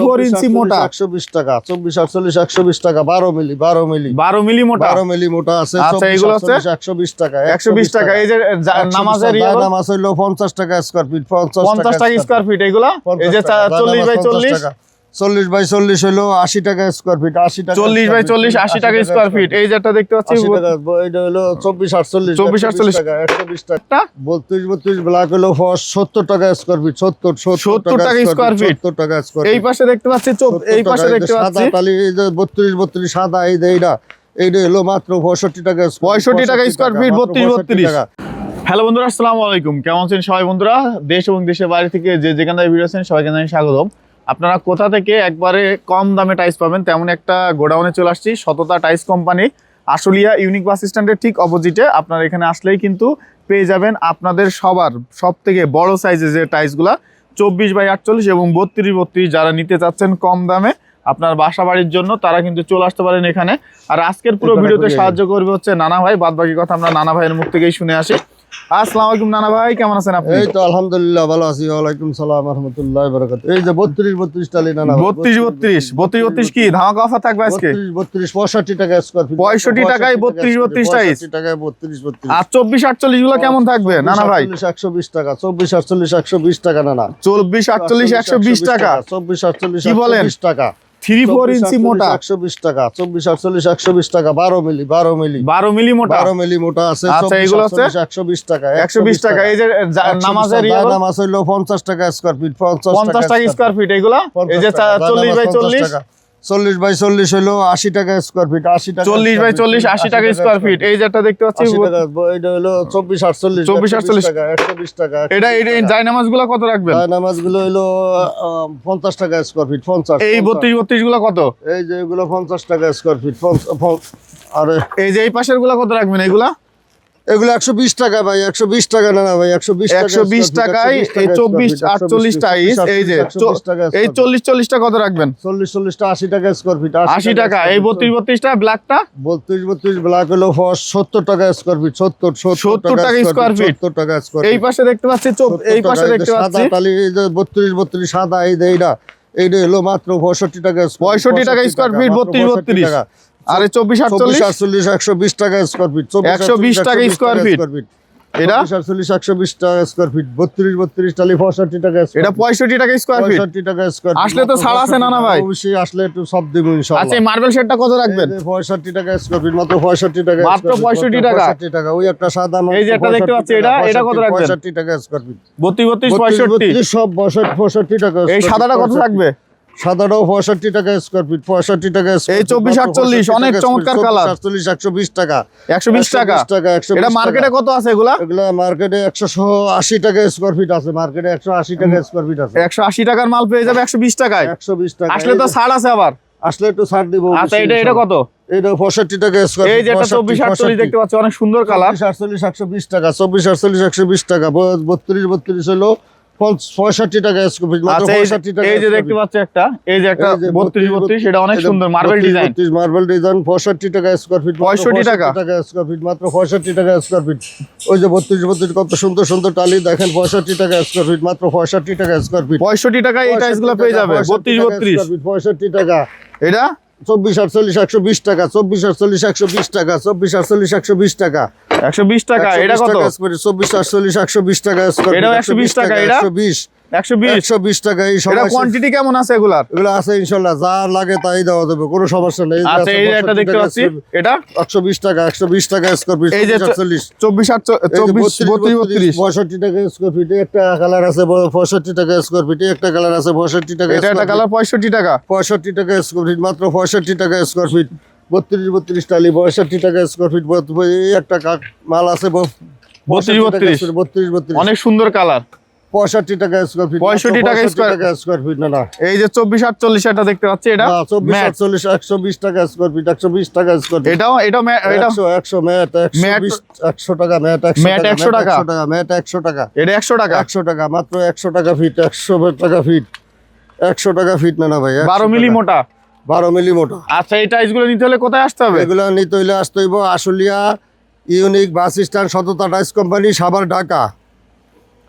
Four inch মোটা। একশো বিশ টাকা চব্বিশ আটচল্লিশ একশো বিশ টাকা বারো মিলি বারো মিলি। বারো মিলি মোটা? বারো মিলি মোটা আছে আচ্ছা, এগুলো হচ্ছে? একশো বিশ টাকা একশো বিশ টাকা এই যে নামাজের ইয়ে নামাজ হইল পঞ্চাশ টাকা স্কোয়ার ফিট পঞ্চাশ টাকা স্কোয়ার ফিট এগুলা? এই যে চল্লিশ বাই চল্লিশ? চল্লিশ বাই চল্লিশ হলো আশি টাকা স্কোয়ার ফিট আশি টাকা চল্লিশ বাই চল্লিশ আশি টাকা স্কোয়ার ফিট এই যেটা দেখতে পাচ্ছি এটা হলো চব্বিশ আটচল্লিশ 24, 48 টাকা একশো বিশ টাকা। বত্রিশ বত্রিশ ব্ল্যাক হলো সত্তর টাকা স্কোয়ার ফিট সত্তর 70 টাকা square feet। সত্তর টাকা স্কোয়ার এই পাশে দেখতে পাচ্ছি এই পাশে দেখতে পাচ্ছি। এই যে বত্রিশ বত্রিশ সাদা এই যে এইটা এইটা হলো মাত্র পঁয়ষট্টি টাকা 65 টাকা feet, মাত্র 32, 65 টাকা। হ্যালো বন্ধুরা আসসালামু আলাইকুম। কেমন আছেন সবাই বন্ধুরা? দেশ এবং দেশের বাইরে থেকে যে যেখানে ভিডিও আছেন সবাইকে জানাই স্বাগতম। আপনারা কোথা থেকে একবারে কম দামে টাইস পাবেন তেমন একটা গোডাউনে চলে আসছি সততা ties company Ashulia unique bus স্ট্যান্ডের ঠিক অপোজিটে আপনারা এখানে আসলেই কিন্তু পেয়ে যাবেন আপনাদের সবার সব থেকে বড় সাইজের যে টাইসগুলা চব্বিশ বাই আটচল্লিশ এবং বত্রিশ বত্রিশ যারা নিতে চাচ্ছেন কম দামে আপনার বাসা বাড়ির জন্য তারা কিন্তু চলে আসতে পারেন এখানে। আর আজকের পুরো ভিডিওতে সাহায্য করবে হচ্ছে নানা ভাই বাদ বাকি কথা আমরা নানা ভাইয়ের মুখ থেকেই শুনে আসি। আসসালামু আলাইকুম নানা ভাই কেমন আছেন আপনি? এই তো আলহামদুলিল্লাহ ভালো আছি। ওয়ালাইকুম সালাম রহমতুল্লাহ বরকাত এই যে বত্রিশ বত্রিশ টালি না না বত্রিশ বত্রিশ। বত্রিশ বত্রিশ কি? ধামাকা অফার থাকবে আজকে? বত্রিশ বত্রিশ পঁয়ষট্টি টাকা স্কোয়ার ফিট 65 টাকায় 32, 32 টাইস। টাকায় আর চব্বিশ আটচল্লিশগুলো কেমন থাকবে? নানা ভাই। একশো বিশ টাকা চব্বিশ আটচল্লিশ একশো বিশ টাকা না না চব্বিশ আটচল্লিশ একশো বিশ টাকা। চব্বিশ আটচল্লিশ কি বলেন? বিশ টাকা। থ্রি ফোর ইঞ্চি মোটা। একশো বিশ টাকা চব্বিশ আটচল্লিশ একশো বিশ টাকা বারো মিলি বারো মিলি। বারো মিলি মোটা? বারো মিলি মোটা আছে আচ্ছা, এগুলো? একশো বিশ টাকা একশো বিশ টাকা এই যে নামাজের ইয়ে নামাজ হইল পঞ্চাশ টাকা স্কোয়ার ফিট পঞ্চাশ টাকা স্কোয়ার ফিট এগুলা? এই যে চল্লিশ বাই চল্লিশ? চল্লিশ বাই চল্লিশ হলো আশি টাকা স্কোয়ার ফিট আশি টাকা চল্লিশ বাই চল্লিশ আশি টাকা স্কোয়ার ফিট এই যেটা দেখতে পাচ্ছি এটা হলো চব্বিশ আটচল্লিশ 24, 48 টাকা একশো বিশ টাকা এটা এটা জায়নামাজগুলা কত রাখবেন? নামাজগুলো হলো পঞ্চাশ টাকা স্কোয়ার ফিট পঞ্চাশ এই বত্রিশ বত্রিশগুলা কত? এই যে এগুলো পঞ্চাশ টাকা স্কোয়ার ফিট আরে এই যে এই পাশেরগুলা কত রাখবেন এইগুলা এগুলো একশো বিশ টাকা ভাই একশো বিশ টাকা না ভাই একশো বিশ একশো বিশ টাকায় এই চব্বিশ আটচল্লিশ টাইস এই যে এই চল্লিশ চল্লিশটা কত রাখবেন? চল্লিশ চল্লিশটা আশি টাকা স্কোয়ার ফিট আশি টাকা এই বত্রিশ বত্রিশটা ব্ল্যাকটা বত্রিশ বত্রিশ ব্ল্যাক হলো সত্তর টাকা স্কোয়ার ফিট সত্তর 70 টাকা square feet। সত্তর টাকা স্কোয়ার এই পাশে দেখতে পাচ্ছি এই পাশে দেখতে পাচ্ছি। টালি এই যে বত্রিশ বত্রিশ সাদা এই যে এইটা এইটা হলো মাত্র পঁয়ষট্টি টাকা পঁয়ষট্টি টাকা স্কোয়ার ফিট বত্রিশ বত্রিশ। আর টাকা স্কোয়ার ফিট 120 টাকা। এটা? স্কোয়ার ফিট টালি টাকা এটা পঁয়ষট্টি টাকা স্কোয়ার ফিট টাকা স্কোয়ার আসলে তো ছাড় আছে না না ভাই? অবশ্যই আসলে একটু সব দেবো ইনশাআল্লাহ এই মার্বেল শেডটা কত রাখবেন? টাকা স্কোয়ার ফিট মাত্র টাকা মাত্র 65 টাকা। 65 টাকা ওই একটা সাদা এই যে একটা দেখতে পাচ্ছি, এটা- এটা কত রাখবেন? পঁয়ষট্টি টাকা স্কোয়ার ফিট সব টাকা এই সাদাটা কত 65 থাকবে? সাদাটাও পঁয়ষট্টি টাকা স্কোয়ার ফিট পঁয়ষট্টি টাকা এই feet, 24, মাত্র 48 65 অনেক চমৎকার। 24, 48 একশো বিশ টাকা। একশো বিশ টাকা। টাকা একশো এটা মার্কেটে কত আছে এগুলা? এগুলা মার্কেটে একশো আশি টাকা স্কোয়ার ফিট আছে মার্কেটে একশো আশি টাকা স্কোয়ার ফিট আছে। একশো আশি টাকার মাল পেয়ে যাবে একশো বিশ টাকায়। একশো বিশ টাকা আসলে তো ছাড় আছে আবার। আসলে একটু ছাড় দিব আচ্ছা এটা এটা কত? এটা পঁয়ষট্টি টাকা স্কোয়ার এই যে একটা চব্বিশ আটচল্লিশ দেখতে পাচ্ছি অনেক সুন্দর কালার চব্বিশ আটচল্লিশ একশো বিশ টাকা চব্বিশ আটচল্লিশ একশো বিশ টাকা বত্রিশ বত্রিশ হলো টাকা স্কোয়ার ফিট মাত্র আচ্ছা এই যে- পঁয়ষট্টি টাকা এই যে দেখতে feet। একটা এই যে একটা এই যে বত্রিশ বত্রিশ এটা অনেক সুন্দর মার্বেল ডিজাইন মার্বেল ডিজাইন পঁয়ষট্টি টাকা স্কোয়ার ফিট 65 টাকা। টাকা স্কোয়ার ফিট মাত্র পঁয়ষট্টি টাকা স্কোয়ার ফিট ওই যে বত্রিশ বত্রিশ কত সুন্দর সুন্দর টালি দেখেন পঁয়ষট্টি টাকা স্কোয়ার ফিট মাত্র পঁয়ষট্টি টাকা স্কোয়ার ফিট পঁয়ষট্টি টাকায় এই টাইস পেয়ে যাবে বত্রিশ বত্রিশ। পঁয়ষট্টি টাকা। এটা? চব্বিশ আটচল্লিশ একশো বিশ টাকা চব্বিশ আটচল্লিশ একশো বিশ টাকা চব্বিশ আটচল্লিশ একশো বিশ টাকা। একশো বিশ টাকা এটা কত? চব্বিশ আটচল্লিশ একশো বিশ টাকা স্কোয়ার এটাও 120 টাকা, এটা? একশো বিশ। একশো বিশ? একশো বিশ টাকা এই এটা সময় কোয়ান্টিটি কেমন আছে এগুলার? এগুলো আছে ইনশাল্লাহ যা লাগে তাই দেওয়া যাবে কোনো সমস্যা নেই। আচ্ছা এই যে দেখতে পাচ্ছি। এটা? একশো বিশ টাকা স্কোয়ার ফিট এই যে টাকা স্কোয়ার একটা কালার আছে ব- পঁয়ষট্টি টাকা স্কোয়ার ফিট একটা কালার আছে পঁয়ষট্টি টাকা এটা একটা। কালার পঁয়ষট্টি টাকা। পঁয়ষট্টি টাকা স্কোয়ার ফিট মাত্র পঁয়ষট্টি টাকা স্কোয়ার ফিট বত্রিশ বত্রিশ টালি পঁয়ষট্টি টাকা স্কোয়ার ফিট একটা মাল আছে বত্রিশ, বত্রিশ। বত্রিশ বত্রিশ। অনেক সুন্দর কালার। পঁয়ষট্টি টাকা স্কোয়ার ফিট 65 টাকা টাকা স্কোয়ার ফিট না না। এই যে চব্বিশ আটচল্লিশ এটা দেখতে পাচ্ছি এটা? চব্বিশ আটচল্লিশ একশো বিশ টাকা স্কোয়ার ফিট একশো বিশ টাকা স্কোয়ার ফিট এটাও এটাও এটা একশো একশো ম্যাট একশো টাকা ম্যাট একশো ম্যাট 100 টাকা। একশো টাকা ম্যাট একশো টাকা। এটা একশো টাকা। একশো টাকা মাত্র একশো টাকা ফিট একশো টাকা ফিট একশো টাকা ফিট না না ভাই বারো মিলি মোটা। বারো মিলি মোটা আচ্ছা এই টাইসগুলো নিতে হলে কোথায় আসতে হবে? এগুলো নিতে হলে আসতে হইব আশুলিয়া ইউনিক বাস স্ট্যান্ড সততা টাইস কোম্পানি সাবার ঢাকা।